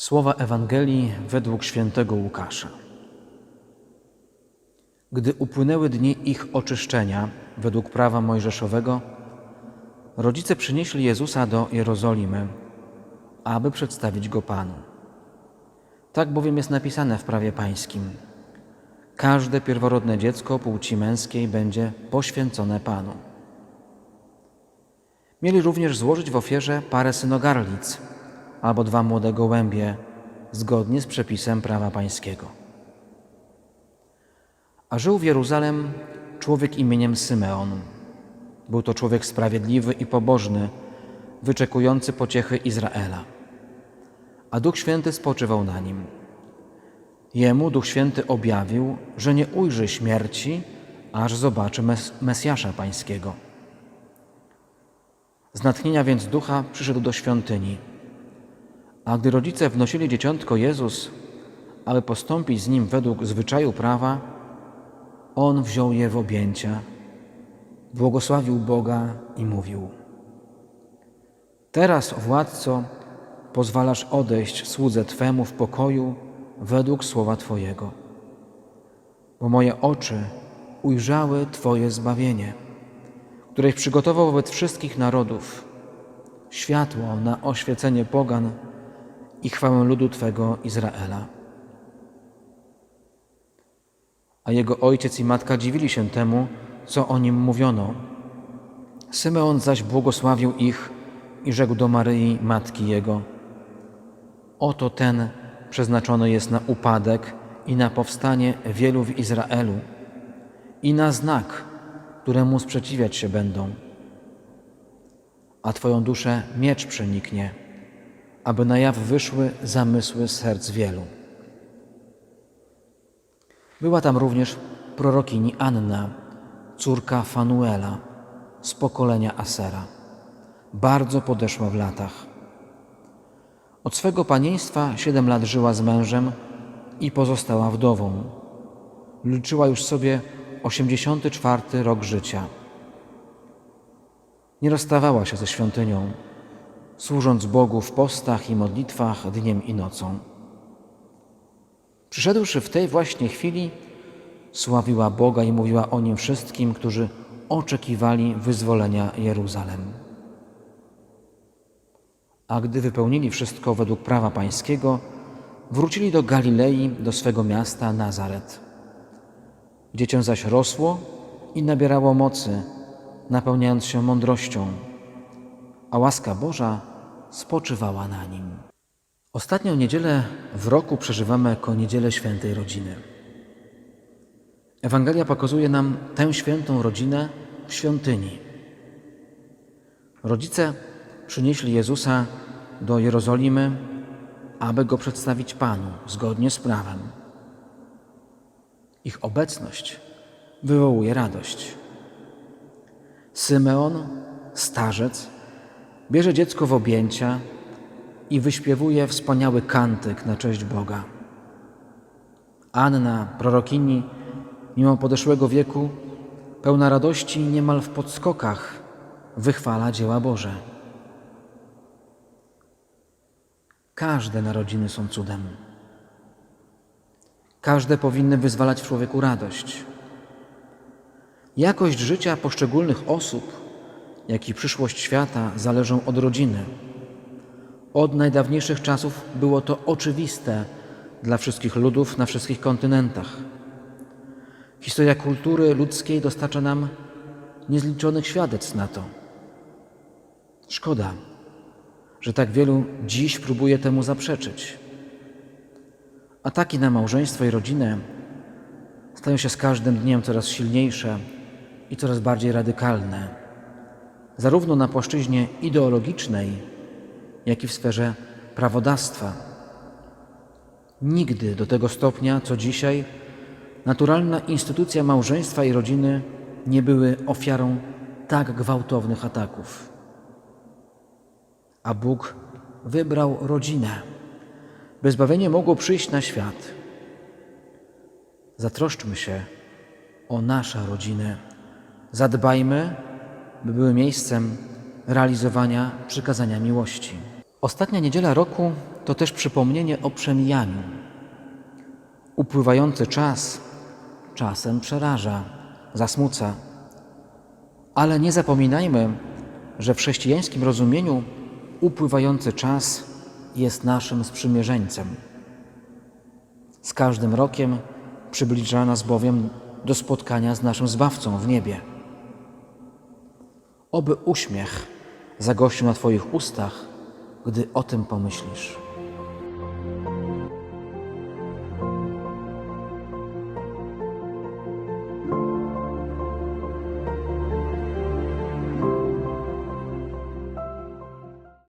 Słowa Ewangelii według świętego Łukasza. Gdy upłynęły dni ich oczyszczenia według prawa mojżeszowego, rodzice przynieśli Jezusa do Jerozolimy, aby przedstawić go Panu. Tak bowiem jest napisane w prawie pańskim. Każde pierworodne dziecko płci męskiej będzie poświęcone Panu. Mieli również złożyć w ofierze parę synogarlic albo dwa młode gołębie, zgodnie z przepisem prawa pańskiego. A żył w Jeruzalem człowiek imieniem Symeon. Był to człowiek sprawiedliwy i pobożny, wyczekujący pociechy Izraela. A Duch Święty spoczywał na nim. Jemu Duch Święty objawił, że nie ujrzy śmierci, aż zobaczy mes Mesjasza Pańskiego. Z natchnienia więc ducha przyszedł do świątyni. A gdy rodzice wnosili dzieciątko Jezus, aby postąpić z nim według zwyczaju prawa, on wziął je w objęcia, błogosławił Boga i mówił: Teraz, władco, pozwalasz odejść słudze Twemu w pokoju według słowa Twojego, bo moje oczy ujrzały Twoje zbawienie, któreś przygotował wobec wszystkich narodów, światło na oświecenie pogan i chwałę ludu Twego Izraela. A jego ojciec i matka dziwili się temu, co o nim mówiono. Symeon zaś błogosławił ich i rzekł do Maryi, matki jego: Oto ten przeznaczony jest na upadek i na powstanie wielu w Izraelu i na znak, któremu sprzeciwiać się będą. A Twoją duszę miecz przeniknie, aby na jaw wyszły zamysły serc wielu. Była tam również prorokini Anna, córka Fanuela z pokolenia Asera. Bardzo podeszła w latach. Od swego panieństwa siedem lat żyła z mężem i pozostała wdową. Liczyła już sobie 84 rok życia. Nie rozstawała się ze świątynią, służąc Bogu w postach i modlitwach dniem i nocą. Przyszedłszy w tej właśnie chwili, sławiła Boga i mówiła o nim wszystkim, którzy oczekiwali wyzwolenia Jeruzalem. A gdy wypełnili wszystko według prawa pańskiego, wrócili do Galilei, do swego miasta Nazaret. Dziecię zaś rosło i nabierało mocy, napełniając się mądrością, a łaska Boża spoczywała na nim. Ostatnią niedzielę w roku przeżywamy jako niedzielę świętej rodziny. Ewangelia pokazuje nam tę świętą rodzinę w świątyni. Rodzice przynieśli Jezusa do Jerozolimy, aby go przedstawić Panu zgodnie z prawem. Ich obecność wywołuje radość. Symeon, starzec, bierze dziecko w objęcia i wyśpiewuje wspaniały kantyk na cześć Boga. Anna, prorokini, mimo podeszłego wieku, pełna radości niemal w podskokach, wychwala dzieła Boże. Każde narodziny są cudem. Każde powinny wyzwalać w człowieku radość. Jakość życia poszczególnych osób, jak i przyszłość świata zależą od rodziny. Od najdawniejszych czasów było to oczywiste dla wszystkich ludów na wszystkich kontynentach. Historia kultury ludzkiej dostarcza nam niezliczonych świadectw na to. Szkoda, że tak wielu dziś próbuje temu zaprzeczyć. Ataki na małżeństwo i rodzinę stają się z każdym dniem coraz silniejsze i coraz bardziej radykalne, zarówno na płaszczyźnie ideologicznej, jak i w sferze prawodawstwa. Nigdy do tego stopnia, co dzisiaj, naturalna instytucja małżeństwa i rodziny nie były ofiarą tak gwałtownych ataków. A Bóg wybrał rodzinę, by zbawienie mogło przyjść na świat. Zatroszczmy się o nasze rodziny. Zadbajmy, by były miejscem realizowania przykazania miłości. Ostatnia niedziela roku to też przypomnienie o przemijaniu. Upływający czas czasem przeraża, zasmuca, ale nie zapominajmy, że w chrześcijańskim rozumieniu upływający czas jest naszym sprzymierzeńcem. Z każdym rokiem przybliża nas bowiem do spotkania z naszym Zbawcą w niebie. Oby uśmiech zagościł na Twoich ustach, gdy o tym pomyślisz.